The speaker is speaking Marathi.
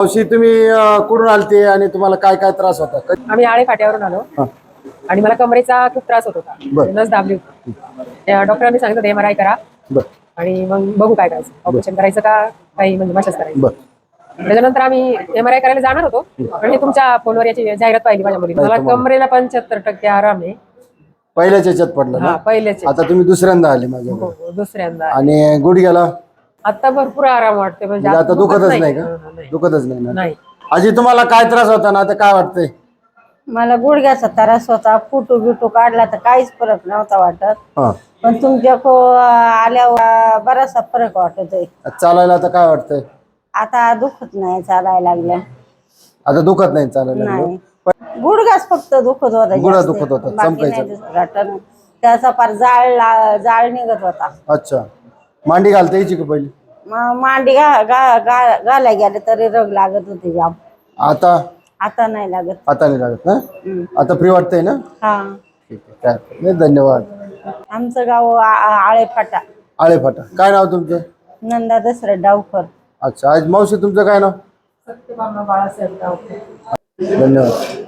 मावशी तुम्ही अं, कुठून आलते आणि तुम्हाला काय काय त्रास होता? क- आम्ही आळे फाट्यावरून आलो. हा. आणि मला कमरेचा खूप त्रास होत होता. बरं. नस दाबली होती. त्या डॉक्टरांनी सांगितलं एम आर आय करा. बर. आणि मग बघू काय करायचं. ऑपरेशन करायचं का? काही म्हणजे मशाच करायचं. बर. त्याच्यानंतर आम्ही एम आर आय करायला जाणार होतो. पण हे तुमच्या फोनवर याची जाहिरात पाहिली माझ्या मुलीने. मला कमरेला पंच्याहत्तर टक्के आराम आहे. पहिल्याच याच्यात पडलं हा ना पहिलेच आता तुम्ही दुसऱ्यांदा आले माझ्याकडे. हो, दुसऱ्यांदा. आणि गुडघ्याला? आता भरपूर आराम वाटते म्हणजे म्हणजे आता दुखत दुखतच नाही. का. दुखतच नाही ना? नाही. आजी तुम्हाला काय त्रास होता ना? आता काय वाटतंय? मला गुडघ्याचा त्रास होता फुटू बिटू काढला तर काहीच फरक नव्हता वाटत. हा. पण तुमच्या को आल्यावर बराचसा फरक वाटत आहे चालायला आता काय वाटतंय? आता दुखत नाही चालायला लागल्या आता दुखत नाही चालायला नाही. गुडघाच फक्त दुखत होता गुडघा जास्त. दुखत होता, बाकी चमकायचं. नाही दुसरं वाटत. त्याचा फार जाळ ला- जाळ निघत होता. अच्छा. मांडी घालता यायची का पहिली? मांडी गा गा गा घालाय गेले तरी रग लागत होती जाम. आता? आता नाही लागत. आता नाही लागत ना? हम्म. आता फ्री वाटतंय ना? हा. ठीक आहे काय हरकत नाही धन्यवाद. आमचं गाव आ- आ- आळेफाटा. आळे फाटा काय नाव तुमचं? नंदा दसरा डावकर अच्छा आज मावशी तुमचं काय नाव? सत्यभामा बाळासाहेब गावकर धन्यवाद.